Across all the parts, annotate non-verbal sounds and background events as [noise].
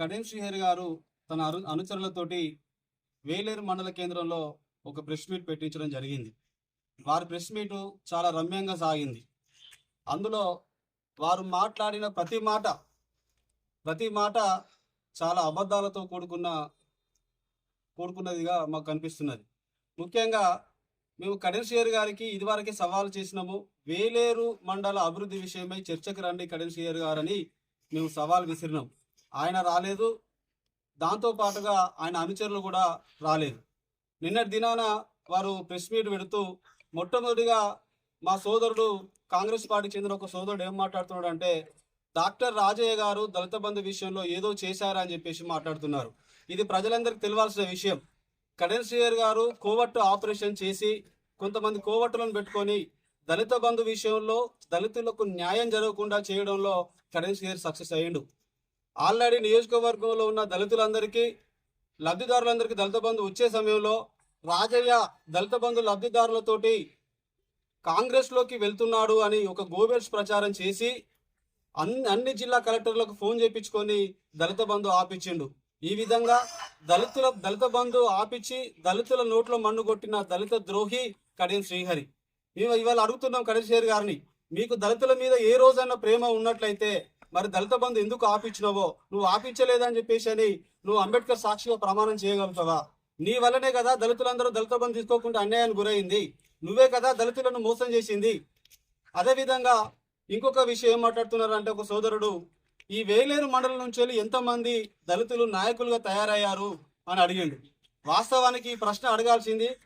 కడెం షిహేర్ గారు తన అను అనుచరులతోటి వేలేరు మండల కేంద్రంలో ఒక ప్రెస్ మీట్ పెట్టించడం జరిగింది. వారి ప్రెస్ మీట్ చాలా రమ్యంగా సాగింది. అందులో వారు మాట్లాడిన ప్రతి మాట ప్రతి మాట చాలా అబద్ధాలతో కూడుకున్న కూడుకున్నదిగా మాకు కనిపిస్తున్నది. ముఖ్యంగా మేము కడెం శ్రీహరి గారికి ఇదివరకే సవాల్ చేసినాము వేలేరు మండల అభివృద్ధి విషయమై చర్చకు రండి కడెం శ్రీహరి గారని మేము సవాల్ విసిరినాము ఆయన రాలేదు. దాంతో పాటుగా ఆయన అనుచరులు కూడా రాలేదు. నిన్నటి దినాన వారు ప్రెస్ మీట్ పెడుతూ మొట్టమొదటిగా మా సోదరుడు కాంగ్రెస్ పార్టీకి చెందిన ఒక సోదరుడు ఏం మాట్లాడుతున్నాడు అంటే డాక్టర్ రాజయ్య గారు దళిత బంధు విషయంలో ఏదో చేశారా అని చెప్పేసి మాట్లాడుతున్నారు. ఇది ప్రజలందరికీ తెలియాల్సిన విషయం. కడెన్సీయర్ గారు కోవట్టు ఆపరేషన్ చేసి కొంతమంది కోవట్టులను పెట్టుకొని దళిత బంధు విషయంలో దళితులకు న్యాయం జరగకుండా చేయడంలో కరెన్సీ సక్సెస్ అయ్యిండు. ఆల్రెడీ నియోజకవర్గంలో ఉన్న దళితులందరికీ లబ్ధిదారులందరికీ దళిత బంధు వచ్చే సమయంలో రాజయ్య దళిత బంధు లబ్ధిదారులతోటి కాంగ్రెస్లోకి వెళ్తున్నాడు అని ఒక గోబెల్స్ ప్రచారం చేసి అన్ని అన్ని జిల్లా కలెక్టర్లకు ఫోన్ చేయించుకొని దళిత బంధు ఆపిచ్చిండు ఈ విధంగా దళితుల దళిత బంధు ఆపిచ్చి దళితుల నోట్లో మన్ను కొట్టిన దళిత ద్రోహి కడియం శ్రీహరి. మేము ఇవాళ అడుగుతున్నాం కడియం శ్రీహరి గారిని మీకు దళితుల మీద ఏ రోజైనా ప్రేమ ఉన్నట్లయితే మరి దళిత బంధు ఎందుకు ఆపించినవో? నువ్వు ఆపించలేదని చెప్పేసి అని నువ్వు అంబేద్కర్ సాక్షిగా ప్రమాణం చేయగలుగుతావా? నీ వల్లనే కదా దళితులందరూ దళిత బంధు తీసుకోకుండా అన్యాయానికి గురైంది. నువ్వే కదా దళితులను మోసం చేసింది. అదేవిధంగా ఇంకొక విషయం ఏం మాట్లాడుతున్నారు అంటే ఒక సోదరుడు ఈ వేలేరు మండలం నుంచి వెళ్ళి ఎంతమంది దళితులు నాయకులుగా తయారయ్యారు? అని అడిగిండు. వాస్తవానికి ఈ ప్రశ్న అడగాల్సింది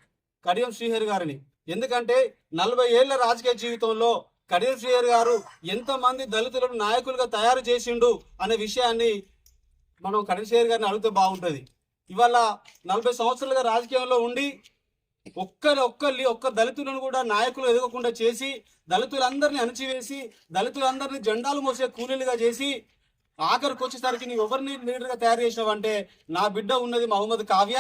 కడియం శ్రీహరి గారిని. ఎందుకంటే నలభై ఏళ్ళ రాజకీయ జీవితంలో కడియం శ్రీహరి గారు ఎంతమంది దళితులను నాయకులుగా తయారు చేసిండు అనే విషయాన్ని మనం కడియం శ్రీయర్ గారిని అడిగితే బాగుంటుంది. ఇవాళ నలభై సంవత్సరాలుగా రాజకీయంలో ఉండి ఒక్కరి ఒక్కరి ఒక్క దళితులను కూడా నాయకులు ఎదగకుండా చేసి దళితులందరినీ అణచివేసి దళితులందరినీ జెండాలు మోసే కూలీలుగా చేసి ఆఖరికి వచ్చేసరికి నువ్వు ఎవరిని లీడర్గా తయారు చేసినావంటే నా బిడ్డ ఉన్నది మహమ్మద్ కావ్య.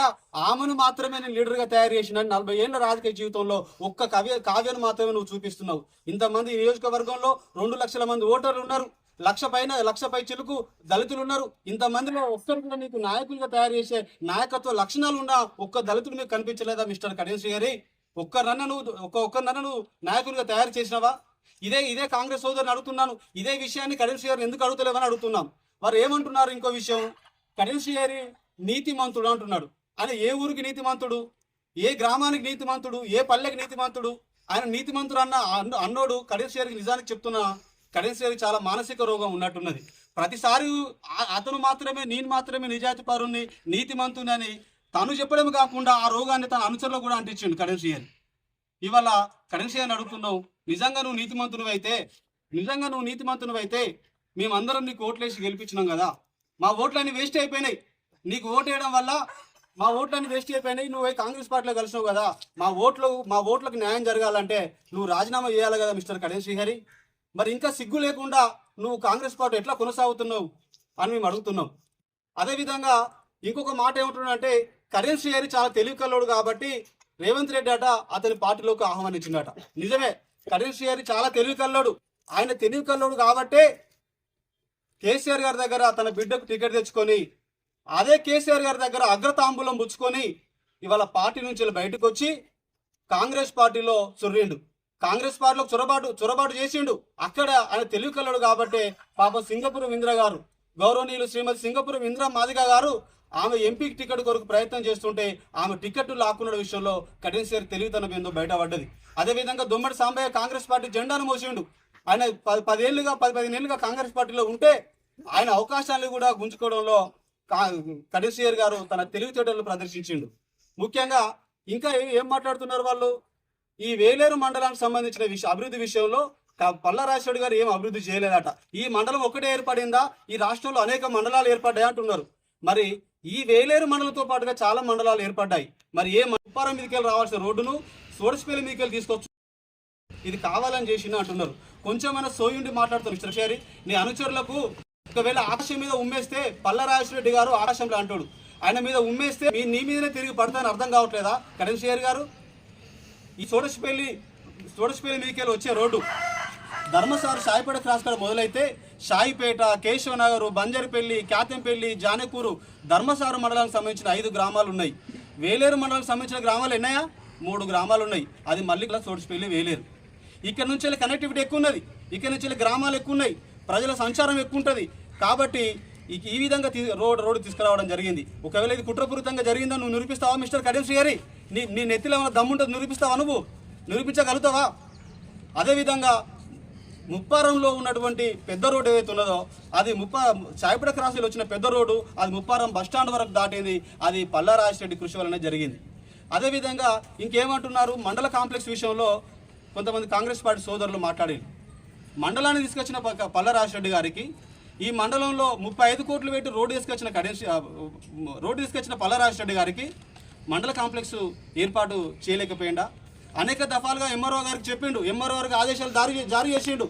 ఆమెను మాత్రమే నేను లీడర్గా తయారు చేసిన నలభై ఏళ్ళ రాజకీయ జీవితంలో ఒక్క కవ్య కావ్యను మాత్రమే నువ్వు చూపిస్తున్నావు. ఇంతమంది నియోజకవర్గంలో రెండు లక్షల మంది ఓటర్లు ఉన్నారు. లక్ష పైన లక్ష పై చిలుకు దళితులు ఉన్నారు. ఇంతమందిలో ఒక్కరు కూడా నీకు నాయకులుగా తయారు చేసే నాయకత్వ లక్షణాలు ఉన్న ఒక్క దళితుడు మీకు కనిపించలేదా మిస్టర్ కడేశ్వరి గారి ఒక్కరన్న నువ్వు ఒక్క ఒక్కరన్న నువ్వు నాయకులుగా తయారు చేసినావా? ఇదే ఇదే కాంగ్రెస్ సోదరుని అడుగుతున్నాను. ఇదే విషయాన్ని కరెన్సీ గారిని ఎందుకు అడుగుతలేవని అడుగుతున్నాం. వారు ఏమంటున్నారు ఇంకో విషయం? కరెన్సీ గారి నీతిమంతుడు అంటున్నాడు. ఆయన ఏ ఊరికి నీతిమంతుడు? ఏ గ్రామానికి నీతిమంతుడు? ఏ పల్లెకి నీతిమంతుడు? ఆయన నీతిమంతుడు అన్న అన్న- అన్నోడు కరెన్సీ గారికి నిజానికి చెప్తున్నా కరెన్సీ గారికి చాలా మానసిక రోగం ఉన్నట్టున్నది. ప్రతిసారి ఆ- అతను మాత్రమే నేను మాత్రమే నిజాతి నీతి నీతిమంతుని అని తను చెప్పడం కాకుండా ఆ రోగాన్ని తన అనుచరులు కూడా అంటించిండు కరెన్సీ గారి. ఇవాళ కరెన్సీ అని అడుగుతున్నావు నిజంగా నువ్వు నీతిమంతునివి అయితే నిజంగా నువ్వు నీతిమంతునివి అయితే మేమందరం నీకు ఓట్లేసి గెలిపించినాం కదా. మా ఓట్లన్నీ వేస్ట్ అయిపోయినాయి. నీకు ఓటు వేయడం వల్ల మా ఓట్లన్నీ వేస్ట్ అయిపోయినాయి. నువ్వు కాంగ్రెస్ పార్టీలో కలిసినావు కదా. మా ఓట్లు మా ఓట్లకు న్యాయం జరగాలంటే నువ్వు రాజీనామా చేయాలి కదా మిస్టర్ కడెన్ శ్రీహరి మరి ఇంకా సిగ్గు లేకుండా నువ్వు కాంగ్రెస్ పార్టీ ఎట్లా కొనసాగుతున్నావు అని మేము అడుగుతున్నాం. అదేవిధంగా ఇంకొక మాట ఏమంటున్నాడంటే కరెన్ శ్రీహరి చాలా తెలివికల్లోడు కాబట్టి రేవంత్ రెడ్డి అట అతని పార్టీలోకి ఆహ్వానించిందట. నిజమే కరీం గారి చాలా తెలివి కల్లోడు. ఆయన తెలివి కల్లోడు కాబట్టే కేసీఆర్ గారి దగ్గర తన బిడ్డకు టికెట్ తెచ్చుకొని అదే కేసీఆర్ గారి దగ్గర అగ్రతాంబూలం పుచ్చుకొని ఇవాళ పార్టీ నుంచి బయటకు వచ్చి కాంగ్రెస్ పార్టీలో చొర్రిండు కాంగ్రెస్ పార్టీలో చొరబాటు చొరబాటు చేసిండు. అక్కడ ఆయన తెలివి కల్లోడు కాబట్టి పాప సింగపురం ఇంద్ర గారు గౌరవనీయులు శ్రీమతి సింగపురం ఇంద్ర మాదిగ గారు ఆమె ఎంపీ టికెట్ కొరకు ప్రయత్నం చేస్తుంటే ఆమె టికెట్ లాక్కున్న విషయంలో కఠినసేరి తెలివితనం ఏందో బయటపడ్డది. అదేవిధంగా దొమ్మడి సాంబయ్య కాంగ్రెస్ పార్టీ జెండాను మోసిండు. ఆయన పది పదేళ్ళుగా పది పదిహేను కాంగ్రెస్ పార్టీలో ఉంటే ఆయన అవకాశాలను కూడా గుంజుకోవడంలో కడిసియర్ గారు తన తెలివితేటలు ప్రదర్శించిండు. ముఖ్యంగా ఇంకా ఏం మాట్లాడుతున్నారు వాళ్ళు? ఈ వేలేరు మండలానికి సంబంధించిన విషయ అభివృద్ధి విషయంలో పల్ల రాజశేఖర్ గారు ఏం అభివృద్ధి చేయలేదట. ఈ మండలం ఒకటే ఏర్పడిందా? ఈ రాష్ట్రంలో అనేక మండలాలు ఏర్పడ్డాయి అంటున్నారు మరి ఈ వేలేరు మండలంతో పాటుగా చాలా మండలాలు ఏర్పడ్డాయి. మరి ఏ ముప్పారం మీదకెళ్ళి రావాల్సిన రోడ్డును సోడసిపల్లి మీదకెళ్ళి తీసుకొచ్చు. ఇది కావాలని చేసిన అంటున్నారు. కొంచెమైనా సోయుండి మాట్లాడుతున్నారు మిస్టర్ నీ అనుచరులకు ఒకవేళ ఆకాశం మీద ఉమ్మేస్తే పల్ల రెడ్డి గారు ఆకాశంలో అంటాడు. ఆయన మీద ఉమ్మేస్తే మీ నీ మీదనే తిరిగి పడతాయని అర్థం కావట్లేదా? కరణ్ షేర్ గారు ఈ సోడసిపల్లి సోడసిపల్లి మీదకి వచ్చే రోడ్డు. ధర్మసారు సాయిపేట క్రాస్ కాడ మొదలైతే షాయిపేట కేశవనగర్ బంజరిపల్లి క్యాతంపల్లి జానకూరు ధర్మసారు మండలానికి సంబంధించిన ఐదు గ్రామాలు ఉన్నాయి. వేలేరు మండలానికి సంబంధించిన గ్రామాలు ఎన్నాయా మూడు గ్రామాలు ఉన్నాయి. అది మళ్ళీ సోడిసిపల్లి వేలేరు. ఇక్కడ నుంచి వెళ్ళి కనెక్టివిటీ ఎక్కువ ఉన్నది. ఇక్కడ నుంచి వెళ్ళి గ్రామాలు ఎక్కువ ఉన్నాయి. ప్రజల సంచారం ఎక్కువ ఉంటుంది. కాబట్టి ఈ ఈ విధంగా రోడ్డు రోడ్ రోడ్డు తీసుకురావడం జరిగింది. ఒకవేళ ఇది కుట్రపూరితంగా జరిగిందని నువ్వు నిరూపిస్తావా మిస్టర్ కడియం గారి? నీ నీ నెత్తిలో ఏమైనా దమ్ముంటుంది నిరూపిస్తావా నువ్వు? నిరూపించగలుగుతావా? అదేవిధంగా ముప్పారంలో ఉన్నటువంటి పెద్ద రోడ్డు ఏదైతే ఉన్నదో అది ముప్పా చాయపడ క్రాసులు వచ్చిన పెద్ద రోడ్డు అది ముప్పారం బస్ స్టాండ్ వరకు దాటింది అది పల్లారాజిరెడ్డి కృషి వలన జరిగింది. అదేవిధంగా ఇంకేమంటున్నారు మండల కాంప్లెక్స్ విషయంలో కొంతమంది కాంగ్రెస్ పార్టీ సోదరులు మాట్లాడారు. మండలాన్ని తీసుకొచ్చిన ప- గారికి ఈ మండలంలో ముప్పై ఐదు కోట్లు పెట్టి రోడ్డు తీసుకొచ్చిన కడేసి రోడ్డు తీసుకొచ్చిన పల్లారాజరెడ్డి గారికి మండల కాంప్లెక్స్ ఏర్పాటు చేయలేకపోయిందా? అనేక దఫాలుగా ఎంఆర్ఓ గారికి చెప్పిండు. ఎంఆర్ఓ గారికి ఆదేశాలు జారీ జారీ చేసిండు.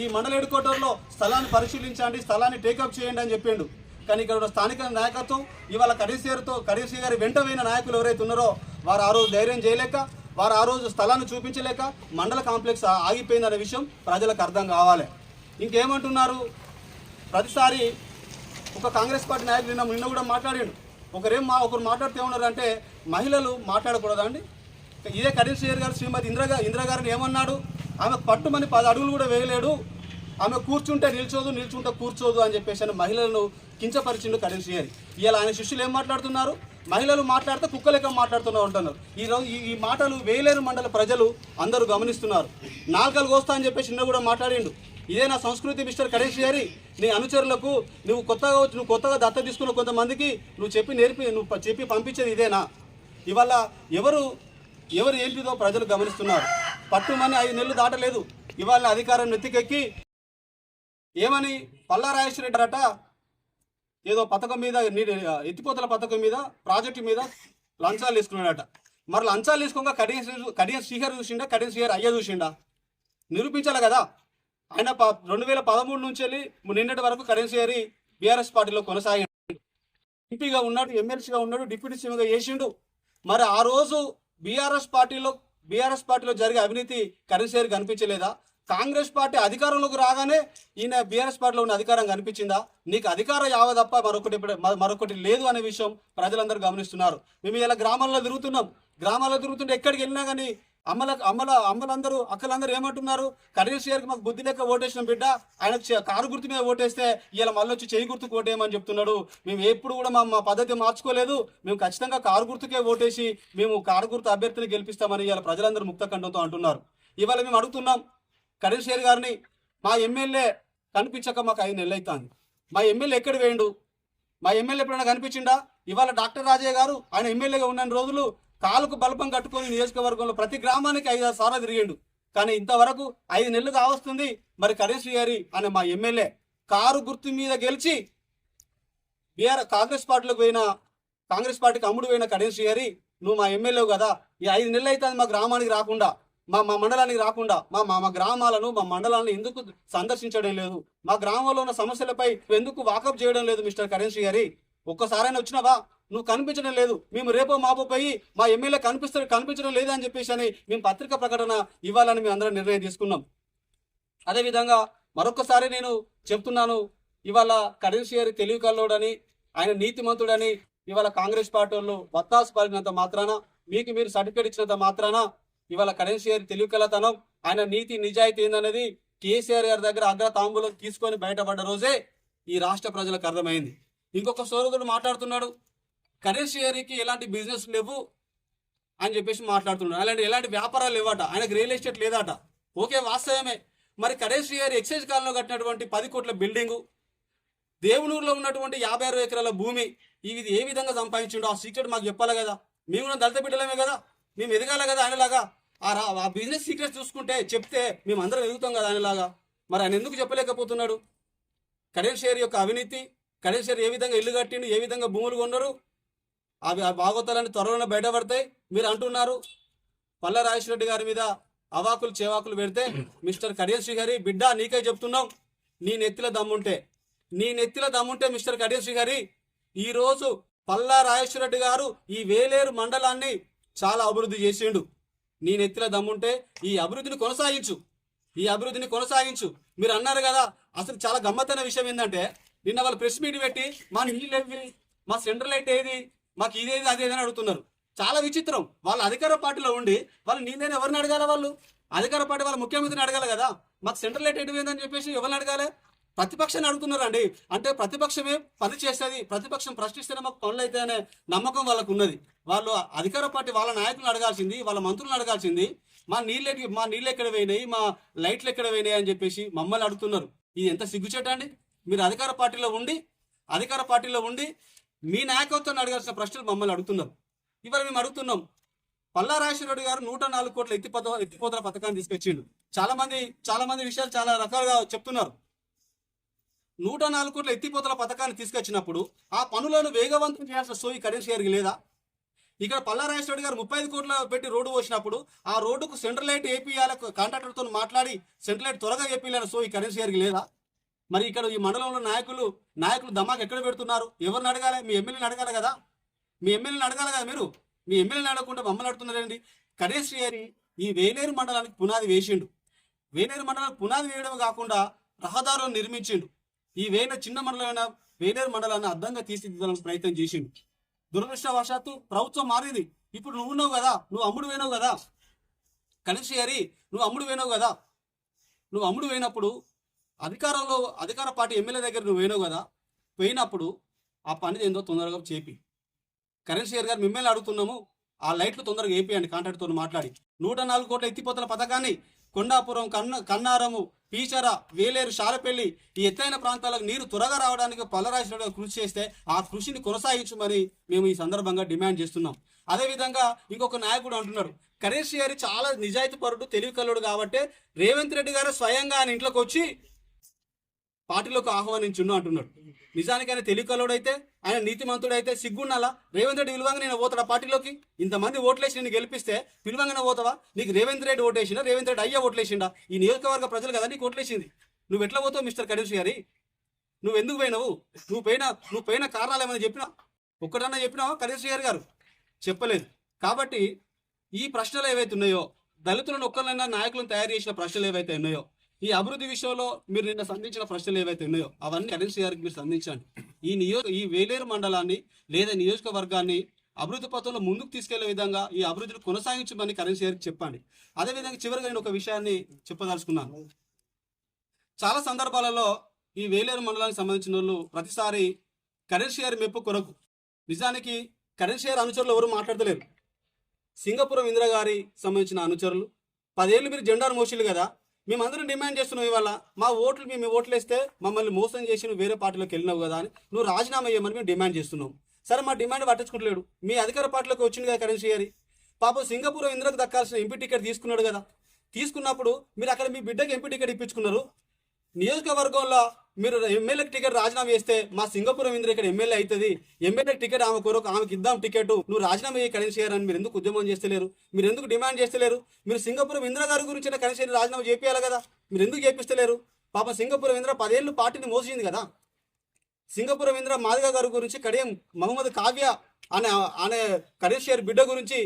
ఈ మండల హెడ్ క్వార్టర్లో స్థలాన్ని పరిశీలించండి స్థలాన్ని టేకప్ చేయండి అని చెప్పిండు. కానీ ఇక్కడ స్థానిక నాయకత్వం ఇవాళ కడీసీఆర్తో కడీసీ గారి వెంట పోయిన నాయకులు ఎవరైతే ఉన్నారో వారు ఆ రోజు ధైర్యం చేయలేక వారు ఆ రోజు స్థలాన్ని చూపించలేక మండల కాంప్లెక్స్ ఆగిపోయిందనే విషయం ప్రజలకు అర్థం కావాలి. ఇంకేమంటున్నారు? ప్రతిసారి ఒక కాంగ్రెస్ పార్టీ నాయకులు నిన్న నిన్న కూడా మాట్లాడాడు. ఒకరేం మా ఒకరు మాట్లాడితే ఉన్నారంటే అంటే మహిళలు మాట్లాడకూడదా అండి? ఇదే కరీం శ్రీయర్ గారు శ్రీమతి ఇందిరా ఇందిరాగారిని ఏమన్నాడు? ఆమె పట్టుమని పది అడుగులు కూడా వేయలేడు. ఆమె కూర్చుంటే నిల్చోదు నిల్చుంటే కూర్చోదు అని చెప్పేసి అని మహిళలను కించపరిచిండు కరీం శ్రీయర్ ఇలా ఆయన శిష్యులు ఏం మాట్లాడుతున్నారు? మహిళలు మాట్లాడితే కుక్కలేక మాట్లాడుతూ ఉంటున్నారు ఈ ఈ- ఈ మాటలు వేయలేరు మండల ప్రజలు అందరూ గమనిస్తున్నారు. నాలుకలు కోస్తా అని చెప్పేసి నిన్న కూడా మాట్లాడిండు. ఇదే నా సంస్కృతి మిస్టర్ కడేష్ గారి నీ అనుచరులకు నువ్వు కొత్తగా వచ్చి నువ్వు కొత్తగా దత్త తీసుకున్న కొంతమందికి నువ్వు చెప్పి నేర్పి నువ్వు చెప్పి పంపించేది ఇదేనా? ఇవాళ ఎవరు ఎవరు ఏంటిదో ప్రజలు గమనిస్తున్నారు. పట్టుమని ఐదు నెలలు దాటలేదు. ఇవాళ అధికారం నెత్తికెక్కి ఏమని పల్లా రాజేశ్వర అట ఏదో పథకం మీద నీ- ఎత్తిపోతల పథకం మీద ప్రాజెక్టు మీద లంచాలు తీసుకున్నాడట. మరి లంచాలు తీసుకోగా కడియం శ్రీ- కడియం శ్రీహర్ చూసిండా? కడియం శ్రీహర్ అయ్య చూసిండా? నిరూపించాలి కదా. ఆయన ప రెండు వేల పదమూడు నుంచి వెళ్ళి నిన్నటి వరకు కరెన్సీ శ్రీహరి బీఆర్ఎస్ పార్టీలో కొనసాగి ఎంపీగా ఉన్నాడు ఎమ్మెల్సీగా ఉన్నాడు డిప్యూటీ సీఎంగా చేసిండు. మరి ఆ రోజు బీఆర్ఎస్ పార్టీలో బీఆర్ఎస్ పార్టీలో జరిగే అవినీతి కరెన్సీ గారికి కనిపించలేదా? కాంగ్రెస్ పార్టీ అధికారంలోకి రాగానే ఈయన బీఆర్ఎస్ పార్టీలో ఉన్న అధికారం కనిపించిందా? నీకు అధికారం యావ తప్ప మరొకటి ఇప్పుడు- మరొకటి లేదు అనే విషయం ప్రజలందరూ గమనిస్తున్నారు. మేము ఇలా గ్రామాల్లో తిరుగుతున్నాం. గ్రామాల్లో తిరుగుతుంటే ఎక్కడికి వెళ్ళినా కానీ అమ్మల అమ్మల అమ్మలందరూ అక్కలందరూ ఏమంటున్నారు? కరీష్ గారికి మాకు బుద్ధి లెక్క ఓటేసిన బిడ్డ. ఆయన కారు గుర్తు మీద ఓటేస్తే ఇలా మళ్ళీ వచ్చి చేయి గుర్తుకు ఓటేయమని చెప్తున్నాడు. మేము ఎప్పుడు కూడా మా మా పద్ధతి మార్చుకోలేదు. మేము ఖచ్చితంగా కారు గుర్తుకే ఓటేసి మేము కారు గుర్తు అభ్యర్థిని గెలిపిస్తామని ఇలా ప్రజలందరూ ముక్త కంఠంతో అంటున్నారు. ఇవాళ మేము అడుగుతున్నాం కరీష్ గారిని మా ఎమ్మెల్యే కనిపించక మాకు ఐదు నెలలు అవుతుంది మా ఎమ్మెల్యే ఎక్కడ వేయండు? మా ఎమ్మెల్యే ఎప్పుడైనా కనిపించిండా? ఇవాళ డాక్టర్ రాజయ్య గారు ఆయన ఎమ్మెల్యేగా ఉన్న రోజులు కాలుకు బల్పం కట్టుకొని నియోజకవర్గంలో ప్రతి గ్రామానికి ఐదారు సార్లు తిరిగిండు. కానీ ఇంతవరకు ఐదు నెలలు కావస్తుంది మరి కరీష్ గారి అనే మా ఎమ్మెల్యే కారు గుర్తు మీద గెలిచి బీఆర్ కాంగ్రెస్ పార్టీలకు పోయిన కాంగ్రెస్ పార్టీకి అమ్ముడు పోయిన కరీష్ గారి నువ్వు మా ఎమ్మెల్యేవు కదా ఈ ఐదు నెలలు అవుతుంది మా గ్రామానికి రాకుండా మా మా మండలానికి రాకుండా మా మా మా గ్రామాలను మా మండలాలను ఎందుకు సందర్శించడం లేదు? మా గ్రామంలో ఉన్న సమస్యలపై నువ్వు ఎందుకు వాకప్ చేయడం లేదు మిస్టర్ కరెన్సీ గారి? ఒక్కసారైనా వచ్చినావా? నువ్వు కనిపించడం లేదు. మేము రేపో మాపో పోయి మా ఎమ్మెల్యే కనిపిస్తారు కనిపించడం లేదు అని చెప్పేసి అని మేము పత్రికా ప్రకటన ఇవ్వాలని మేము అందరం నిర్ణయం తీసుకున్నాం. అదేవిధంగా మరొకసారి నేను చెప్తున్నాను ఇవాళ కరెన్సీ తెలివికల్లోడని తెలివి ఆయన నీతిమంతుడని ఇవాళ కాంగ్రెస్ పార్టీ వాళ్ళు వత్తాసు పలికినంత మాత్రాన మీకు మీరు సర్టిఫికేట్ ఇచ్చినంత మాత్రాన ఇవాళ కరెన్సీ తెలివికలతనం తెలివి ఆయన నీతి నిజాయితీ ఏందనేది కేసీఆర్ గారి దగ్గర అగ్ర తాంబూలం తీసుకొని బయటపడ్డ రోజే ఈ రాష్ట్ర ప్రజలకు అర్థమైంది. ఇంకొక సోదరుడు మాట్లాడుతున్నాడు కరెన్సీ గారికి ఎలాంటి బిజినెస్ లేవు అని చెప్పేసి మాట్లాడుతున్నాడు అలాంటి ఎలాంటి వ్యాపారాలు లేవట. ఆయనకు రియల్ ఎస్టేట్ లేదట. ఓకే వాస్తవమే. మరి కరేశ్రీ గారి ఎక్సైజ్ కాలంలో కట్టినటువంటి పది కోట్ల బిల్డింగు దేవునూరులో ఉన్నటువంటి యాభై అరవై ఎకరాల భూమి ఇది ఏ విధంగా సంపాదించిండో ఆ సీక్రెట్ మాకు చెప్పాలి కదా. మేము దళిత బిడ్డలమే కదా. మేము ఎదగాలి కదా ఆయనలాగా. ఆ రా- ఆ బిజినెస్ సీక్రెట్స్ చూసుకుంటే చెప్తే మేము అందరం ఎదుగుతాం కదా ఆయనలాగా. మరి ఆయన ఎందుకు చెప్పలేకపోతున్నాడు? కరేష్ షేర్ యొక్క అవినీతి కరేష్ షేర్ ఏ విధంగా ఇల్లు కట్టిండు ఏ విధంగా భూములు కొన్నారు అవి ఆ భాగవతాలన్నీ త్వరలోనే బయటపడతాయి. మీరు అంటున్నారు పల్ల రాజేశ్వర రెడ్డి గారి మీద అవాకులు చేవాకులు పెడితే [clears throat] మిస్టర్ కడియం శ్రీహరి బిడ్డ నీకే చెప్తున్నాం. నీ నెత్తిల దమ్ముంటే నీ నెత్తిల దమ్ముంటే మిస్టర్ కడియం శ్రీహరి ఈ రోజు పల్లా రాజేశ్వర రెడ్డి గారు ఈ వేలేరు మండలాన్ని చాలా అభివృద్ధి చేసిండు. నీ నెత్తిల దమ్ముంటే ఈ అభివృద్ధిని కొనసాగించు. ఈ అభివృద్ధిని కొనసాగించు. మీరు అన్నారు కదా అసలు చాలా గమ్మత్తైన విషయం ఏంటంటే నిన్న వాళ్ళు ప్రెస్ మీట్ పెట్టి మా నీళ్ళు మా సెంట్రల్ లైట్ ఏది? మాకు ఇదేది అదేది అని అడుగుతున్నారు. చాలా విచిత్రం. వాళ్ళు అధికార పార్టీలో ఉండి వాళ్ళు నేనైనా ఎవరిని అడగాల వాళ్ళు? అధికార పార్టీ వాళ్ళ ముఖ్యమంత్రిని అడగాలి కదా? మాకు సెంట్రల్ లైట్ ఎటు పోయిందని చెప్పేసి ఎవరిని అడగాలి? ప్రతిపక్షాన్ని అడుగుతున్నారండి. అంటే ప్రతిపక్షమే పని చేస్తుంది ప్రతిపక్షం ప్రశ్నిస్తేనే మాకు పనులు అయితే అనే నమ్మకం వాళ్ళకు ఉన్నది. వాళ్ళు అధికార పార్టీ వాళ్ళ నాయకులను అడగాల్సింది వాళ్ళ మంత్రులను అడగాల్సింది. మా నీళ్ళు మా నీళ్ళు ఎక్కడ పోయినాయి మా లైట్లు ఎక్కడ పోయినాయి అని చెప్పేసి మమ్మల్ని అడుగుతున్నారు. ఇది ఎంత సిగ్గుచేట అండి? మీరు అధికార పార్టీలో ఉండి అధికార పార్టీలో ఉండి మీ నాయకత్వం అడగాల్సిన ప్రశ్నలు మమ్మల్ని అడుగుతున్నారు. ఇవాళ మేము అడుగుతున్నాం పల్లా రెడ్డి గారు నూట నాలుగు కోట్ల ఎత్తిపోత ఎత్తిపోతల పథకాన్ని తీసుకొచ్చిండు. చాలా మంది చాలా మంది విషయాలు చాలా రకాలుగా చెప్తున్నారు. నూట నాలుగు కోట్ల ఎత్తిపోతల పథకాన్ని తీసుకొచ్చినప్పుడు ఆ పనులను వేగవంతం చేయాల్సిన సోయి కరెన్సీ గారికి లేదా? ఇక్కడ పల్లా రాజేశ్వరరెడ్డి గారు ముప్పై ఐదు కోట్ల పెట్టి రోడ్డు పోసినప్పుడు ఆ రోడ్డుకు సెంట్రల్ లైట్ ఏపీఆర్ కాంట్రాక్టర్తో మాట్లాడి సెంట్రల్ లైట్ త్వరగా ఏపీఆర్ సోయి కరెన్సీ గారికి లేదా? మరి ఇక్కడ ఈ మండలంలో నాయకులు నాయకులు దమాక్ ఎక్కడ పెడుతున్నారు? ఎవరిని అడగాలి? మీ ఎమ్మెల్యేని అడగాలి కదా? మీ ఎమ్మెల్యేని అడగాలి కదా మీరు? మీ ఎమ్మెల్యేని అడగకుండా మమ్మల్ని అడుగుతున్నారండి కడేశ్రీ గారి ఈ వేలేరు మండలానికి పునాది వేసిండు. వేలేరు మండలానికి పునాది వేయడం కాకుండా రహదారులను నిర్మించిండు. ఈ వేల చిన్న మండలమైన వేలేరు మండలాన్ని అర్థంగా తీర్చిదిద్దడానికి ప్రయత్నం చేసిండు. దురదృష్టవశాత్తు ప్రభుత్వం మారింది. ఇప్పుడు నువ్వు ఉన్నావు కదా? నువ్వు అమ్ముడు పోయినావు కదా? కనీశ్రీ గారి నువ్వు అమ్ముడు పోయినావు కదా? నువ్వు అమ్ముడు పోయినప్పుడు అధికారంలో అధికార పార్టీ ఎమ్మెల్యే దగ్గర నువ్వు పోయినావు కదా పోయినప్పుడు ఆ పని ఏందో తొందరగా చేపి. కరెన్సీ గారు మిమ్మల్ని అడుగుతున్నాము ఆ లైట్లు తొందరగా వేపియండి కాంట్రాక్ట్తో మాట్లాడి. నూట నాలుగు కోట్ల ఎత్తిపోతల పథకాన్ని కొండాపురం కన్న కన్నారము పీచర వేలేరు శాలపల్లి ఈ ఎత్తైన ప్రాంతాలకు నీరు త్వరగా రావడానికి పల్లరాశి కృషి చేస్తే ఆ కృషిని కొనసాగించమని మేము ఈ సందర్భంగా డిమాండ్ చేస్తున్నాం. అదేవిధంగా ఇంకొక నాయకుడు అంటున్నారు కరేష్ గారి చాలా నిజాయితీ పరుడు తెలివి కల్లుడు కాబట్టి రేవంత్ రెడ్డి గారు స్వయంగా ఆయన ఇంట్లోకి వచ్చి పార్టీలోకి ఆహ్వానించుండు అంటున్నాడు. నిజానికి ఆయన తెలియకలోడైతే ఆయన నీతిమంతుడైతే సిగ్గున్నాలా? రేవంత్ రెడ్డి విలువంగా నేను పోతాడా పార్టీలోకి? ఇంతమంది ఓట్లేసి నేను గెలిపిస్తే విలువంగానే పోతావా నీకు రేవంత్ రెడ్డి ఓటేసిండా? రేవంత్ రెడ్డి అయ్యా ఓట్లేసిండా? ఈ నియోజకవర్గ ప్రజలు కదా నీకు ఓట్లేసింది. నువ్వు ఎట్లా పోతావు మిస్టర్ కడీష్ గారి? నువ్వు ఎందుకు పోయినావు? నువ్వు పోయిన నువ్వు పోయిన కారణాలు ఏమైనా చెప్పినా? ఒక్కటన్నా చెప్పినావా కడీష్ గారి గారు? చెప్పలేదు. కాబట్టి ఈ ప్రశ్నలు ఏవైతే ఉన్నాయో దళితులను ఒక్కరినైనా నాయకులను తయారు చేసిన ప్రశ్నలు ఏవైతే ఉన్నాయో ఈ అభివృద్ధి విషయంలో మీరు నిన్న సంధించిన ప్రశ్నలు ఏవైతే ఉన్నాయో అవన్నీ కరెన్సీ గారికి మీరు సంధించండి. ఈ నియోజక ఈ వేలేరు మండలాన్ని లేదా నియోజకవర్గాన్ని అభివృద్ధి పథంలో ముందుకు తీసుకెళ్ళే విధంగా ఈ అభివృద్ధిని కొనసాగించమని కరెన్సీ గారికి చెప్పండి. అదేవిధంగా చివరిగా నేను ఒక విషయాన్ని చెప్పదలుచుకున్నాను. చాలా సందర్భాలలో ఈ వేలేరు మండలానికి సంబంధించిన వాళ్ళు ప్రతిసారి కరెన్సీ గారి మెప్పు కొరకు నిజానికి కరెన్సీ గారి అనుచరులు ఎవరు మాట్లాడతలేరు. సింగపురం ఇందిరా గారి సంబంధించిన అనుచరులు. పదేళ్ళు మీరు జెండాను మోసిళ్ళు కదా మేమందరం డిమాండ్ చేస్తున్నాం ఇవాళ మా ఓట్లు మేము ఓట్లు వేస్తే మమ్మల్ని మోసం చేసి నువ్వు వేరే పార్టీలోకి వెళ్ళినావు కదా అని నువ్వు రాజీనామా చేయమని మేము డిమాండ్ చేస్తున్నాం. సరే మా డిమాండ్ పట్టించుకుంటలేడు. మీ అధికార పార్టీలోకి వచ్చింది కదా కరెన్సీ గారి. పాపం సింగపూర్ ఇంద్రకు దక్కాల్సిన ఎంపీ టికెట్ తీసుకున్నాడు కదా. తీసుకున్నప్పుడు మీరు అక్కడ మీ బిడ్డకి ఎంపీ టికెట్ ఇప్పించుకున్నారు. నియోజకవర్గంలో మీరు ఎమ్మెల్యే టికెట్ రాజీనామా చేస్తే మా సింగపురం ఇంద్ర ఇక్కడ ఎమ్మెల్యే అవుతుంది. ఎమ్మెల్యే టికెట్ ఆమె కొరకు ఆమెకి ఇద్దాం టికెట్. నువ్వు రాజీనామా చేయి కనీసం చేయాలని మీరు ఎందుకు ఉద్యమం చేస్తలేరు? మీరు ఎందుకు డిమాండ్ చేస్తలేరు? మీరు సింగపురం ఇంద్ర గారి గురించి కనీసం రాజీనామా చేపియాలి కదా? మీరు ఎందుకు చేపిస్తలేరు? పాప సింగపురం ఇంద్ర పదేళ్ళు పార్టీని మోసింది కదా? సింగపురం ఇంద్ర మాదిగ గారి గురించి కడియం మహమ్మద్ కావ్య అనే అనే కడేషియర్ బిడ్డ గురించి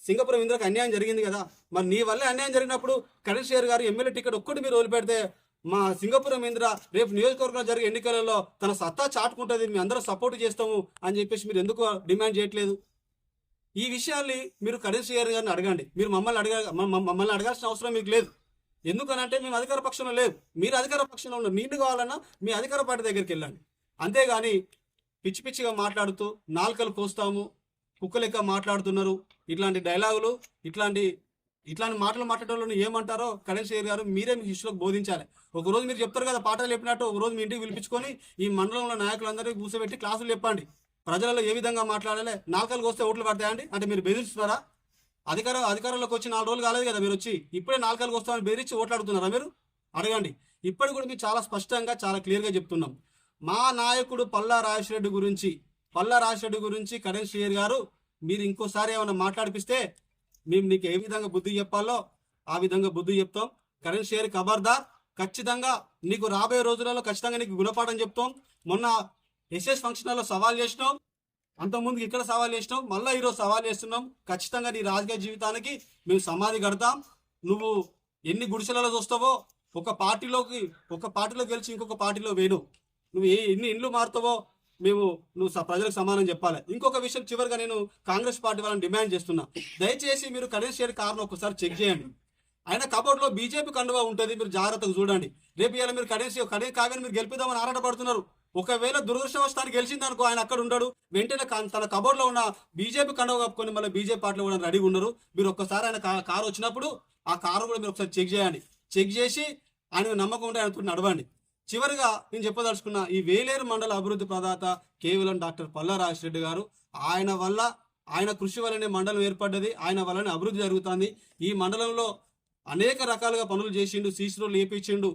సింగపురం ఇంద్రకు అన్యాయం జరిగింది కదా? మరి నీ వల్లే అన్యాయం జరిగినప్పుడు కడేషియర్ గారు ఎమ్మెల్యే టికెట్ ఒక్కటి మీరు వదిలిపెడితే మా సింగపురం ఇంద్ర రేపు నియోజకవర్గంలో జరిగే ఎన్నికలలో తన సత్తా చాటుకుంటుంది మేము అందరూ సపోర్ట్ చేస్తాము అని చెప్పేసి మీరు ఎందుకు డిమాండ్ చేయట్లేదు? ఈ విషయాన్ని మీరు కడేషియర్ గారిని అడగండి. మీరు మమ్మల్ని అడగ మమ్మల్ని అడగాల్సిన అవసరం మీకు లేదు. ఎందుకనంటే మేము అధికార పక్షంలో లేవు. మీరు అధికార పక్షంలో ఉన్న నీళ్ళు కావాలన్నా మీ అధికార పార్టీ దగ్గరికి వెళ్ళండి. అంతేగాని పిచ్చి పిచ్చిగా మాట్లాడుతూ నాలుకలు కోస్తాము కుక్క లెక్క మాట్లాడుతున్నారు. ఇట్లాంటి డైలాగులు ఇట్లాంటి ఇట్లాంటి మాటలు మాట్లాడేటోళ్ళని ఏమంటారో కళేశ్వరి గారు మీరే మీ శిష్యులకు బోధించాలి. ఒక రోజు మీరు చెప్తారు కదా పాటలు చెప్పినట్టు ఒక రోజు మీ ఇంటికి పిలిపించుకొని ఈ మండలంలో నాయకులందరికీ కూర్చోబెట్టి క్లాసులు చెప్పండి. ప్రజలలో ఏ విధంగా మాట్లాడాలి? నాలుగు వస్తే ఓట్లు పడతాయండి? అంటే మీరు బెదిరిస్తున్నారా? అధికార అధికారంలోకి వచ్చి నాలుగు రోజులు కాలేదు కదా మీరు వచ్చి ఇప్పుడే నాలుగు వస్తామని బెదిరించి ఓట్లాడుతున్నారా మీరు? అడగండి. ఇప్పటి కూడా మేము చాలా స్పష్టంగా చాలా క్లియర్గా చెప్తున్నాం. మా నాయకుడు పల్లా రాజశేఖరెడ్డి గురించి పల్లా రాజశేఖరెడ్డి గురించి కరణ్ శ్రీయర్ గారు మీరు ఇంకోసారి ఏమైనా మాట్లాడిపిస్తే మేము నీకు ఏ విధంగా బుద్ధి చెప్పాలో ఆ విధంగా బుద్ధి చెప్తాం. కరెంట్ షేర్ ఖబర్దార్ ఖచ్చితంగా నీకు రాబోయే రోజులలో ఖచ్చితంగా నీకు గుణపాఠం చెప్తాం. మొన్న ఎస్ఎస్ ఫంక్షన్లో సవాల్ చేసినాం. అంతకుముందు ఇక్కడ సవాల్ చేసినాం. మళ్ళీ ఈరోజు సవాల్ చేస్తున్నాం. ఖచ్చితంగా నీ రాజకీయ జీవితానికి మేము సమాధి కడతాం. నువ్వు ఎన్ని గుడిసెలలో చూస్తావో ఒక పార్టీలోకి ఒక పార్టీలో గెలిచి ఇంకొక పార్టీలో వేను నువ్వు ఏ ఎన్ని ఇండ్లు మారుతావో మేము నువ్వు స- ప్రజలకు సమానం చెప్పాలి. ఇంకొక విషయం చివరిగా నేను కాంగ్రెస్ పార్టీ వాళ్ళని డిమాండ్ చేస్తున్నా. దయచేసి మీరు కరెన్సీ షేర్ కారును ఒకసారి చెక్ చేయండి. ఆయన కబోర్డ్లో బీజేపీ కండువా ఉంటుంది మీరు జాగ్రత్తగా చూడండి. రేపు ఇలా మీరు కడెన్స్ కడే కావ్యాన్ని మీరు గెలిపిద్దామని ఆరాటపడుతున్నారు. ఒకవేళ దురదృష్టవశానికి గెలిచిందనుకో ఆయన అక్కడ ఉండడు. వెంటనే కా- తన కబోర్డ్లో ఉన్న బీజేపీ కండువ కప్పుకొని మళ్ళీ బీజేపీ పార్టీలో కూడా రెడీగా ఉన్నారు మీరు ఒక్కసారి ఆయన కారు వచ్చినప్పుడు ఆ కారు కూడా మీరు ఒకసారి చెక్ చేయండి. చెక్ చేసి ఆయన నమ్మకం ఉంటే ఆయనతో నడవండి. చివరిగా నేను చెప్పదలుచుకున్న ఈ వేలేరు మండల అభివృద్ధి ప్రదాత కేవలం డాక్టర్ పల్లా రెడ్డి గారు. ఆయన వల్ల ఆయన కృషి వల్లనే మండలం ఏర్పడ్డది ఆయన వల్లనే అభివృద్ధి జరుగుతుంది. ఈ మండలంలో అనేక రకాలుగా పనులు చేసిండు సీసీలో లేపించిండు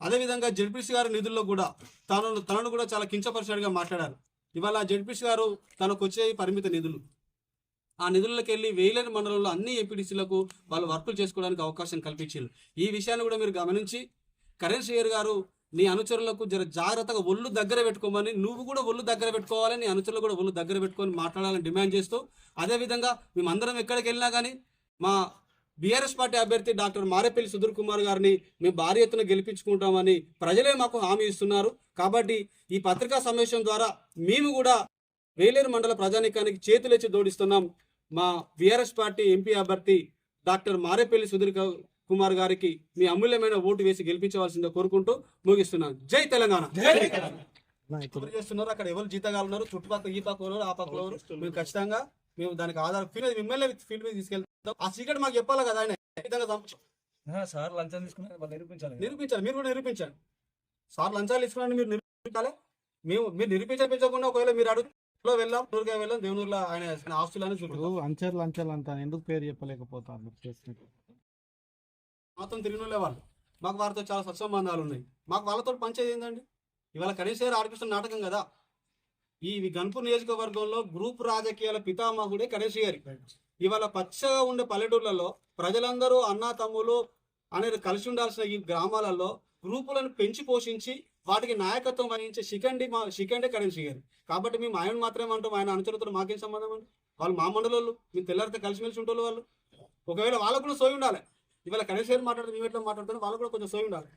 అదేవిధంగా జడ్పీసీ గారి నిధుల్లో కూడా తనను తనను కూడా చాలా కించపరిచినట్టుగా మాట్లాడారు. ఇవాళ జడ్పీసీ గారు తనకు వచ్చే పరిమిత నిధులు. ఆ నిధుల్లోకి వెళ్ళి వేలేరు మండలంలో అన్ని ఏపీడీసీలకు వాళ్ళు వర్కులు చేసుకోవడానికి అవకాశం కల్పించారు ఈ విషయాన్ని కూడా మీరు గమనించి కరెన్ ఇయర్ గారు నీ అనుచరులకు జర జాగ్రత్తగా ఒళ్ళు దగ్గర పెట్టుకోమని నువ్వు కూడా ఒళ్ళు దగ్గర పెట్టుకోవాలి నీ అనుచరులు కూడా ఒళ్ళు దగ్గర పెట్టుకొని మాట్లాడాలని డిమాండ్ చేస్తూ అదేవిధంగా మేమందరం ఎక్కడికి వెళ్ళినా కానీ మా బీఆర్ఎస్ పార్టీ అభ్యర్థి డాక్టర్ మారేపల్లి సుధీర్ కుమార్ గారిని మేము భారీ ఎత్తున గెలిపించుకుంటామని ప్రజలే మాకు హామీ ఇస్తున్నారు. కాబట్టి ఈ పత్రికా సమావేశం ద్వారా మేము కూడా వేలేరు మండల ప్రజానీకానికి చేతులెచ్చి జోడిస్తున్నాం మా బీఆర్ఎస్ పార్టీ ఎంపీ అభ్యర్థి డాక్టర్ మారేపల్లి సుధీర్ కుమార్ గారికి మీ అమూల్యమైన ఓటు వేసి గెలిపించవలసిందిగా కోరుకుంటూ ముగిస్తున్నాను. జై తెలంగాణ. ఎవరు చేస్తున్నారు? అక్కడ ఎవరు జీతగాలు ఉన్నారు? చుట్టుపక్కల ఈ పక్క ఉన్నారు ఆ పక్కల ఉన్నారు మేము ఖచ్చితంగా మేము దానికి ఆధార ఫీల్డ్ మిమ్మల్ని ఫీల్డ్ మీద తీసుకెళ్తాం. ఆ సీక్రెట్ మాకు చెప్పాలి కదా ఆయన? సార్ లంచం తీసుకున్నారు నిరూపించాలి నిరూపించాలి. మీరు కూడా నిరూపించండి సార్ లంచాలు ఇస్తున్నారని మీరు నిరూపించాలి. మేము మీరు నిరూపించకుండా ఒకవేళ మీరు అడుగులో వెళ్ళాం నూరుగా వెళ్ళాం దేవునూరులో ఆయన ఆస్తులని ఇప్పుడు అంచెలు అంచెలు అంతా ఎందుకు పేరు చెప్పలేకపోతారు మాత్రం తిరిగిన వాళ్ళు. మాకు వారితో చాలా సత్సంబంధాలు ఉన్నాయి. మాకు వాళ్ళతో పంచేది ఏంటండి ఇవాళ కనీసం ఆడిపిస్తున్న నాటకం కదా. ఈ గన్పూర్ నియోజకవర్గంలో గ్రూప్ రాజకీయాల పితామహుడే కడేసి గారి. ఇవాళ పచ్చగా ఉండే పల్లెటూర్లలో ప్రజలందరూ అన్నా తమ్ములు అనేది కలిసి ఉండాల్సిన ఈ గ్రామాలలో గ్రూపులను పెంచి పోషించి వాటికి నాయకత్వం వహించే శిఖండి మా శిఖండే కరెన్సీ గారు. కాబట్టి మేము ఆయన మాత్రమే అంటాం. ఆయన అనుచరులతో మాకేం సంబంధం అండి? వాళ్ళు మా మండలోళ్ళు. మేము తెల్లారితో కలిసిమెలిసి ఉంటారు వాళ్ళు. ఒకవేళ వాళ్ళకు కూడా సోయి ఉండాలి. ఇవాళ కనీసం మాట్లాడితే మేము ఎట్లా మాట్లాడుతున్నాం వాళ్ళు కూడా కొంచెం సోయి ఉండాలి.